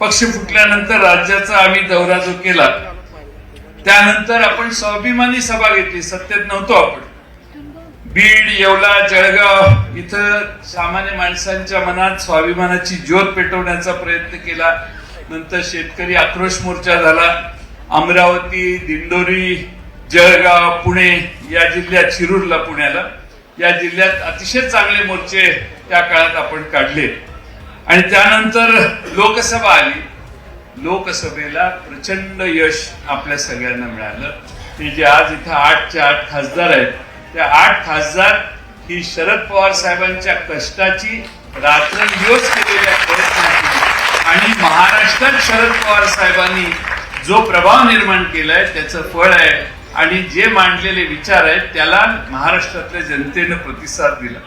पक्ष फुटल्यानंतर राज्याचा आम्ही दौरा जो केला त्यानंतर आपण स्वाभिमानी सभा घेतली. सत्तेत नव्हतो आपण. बीड येवला जळगाव इथं सामान्य माणसांच्या मनात स्वाभिमानाची ज्योत पेटवण्याचा प्रयत्न केला. नंतर शेतकरी आक्रोश मोर्चा झाला. अमरावती दिंडोरी जळगाव पुणे या जिल्ह्यात शिरूरला पुण्याला. या जिल्ह्यात अतिशय चांगले मोर्चे त्या काळात आपण काढले. आणि त्यानंतर लोकसभा आली. लोकसभेला प्रचंड यश आपल्या सगळ्यांना मिळालं. की जे आज इथं आठच्या आठ खासदार आहेत त्या आठ खासदार ही शरद पवार साहेबांच्या कष्टाची रात्रंदिवस केलेल्या प्रयत्नाची आणि महाराष्ट्रात शरद पवार साहेबांनी जो प्रभाव निर्माण केलाय त्याचं फळ आहे आणि जे मांडलेले विचार आहेत त्याला महाराष्ट्रातल्या जनतेनं प्रतिसाद दिला.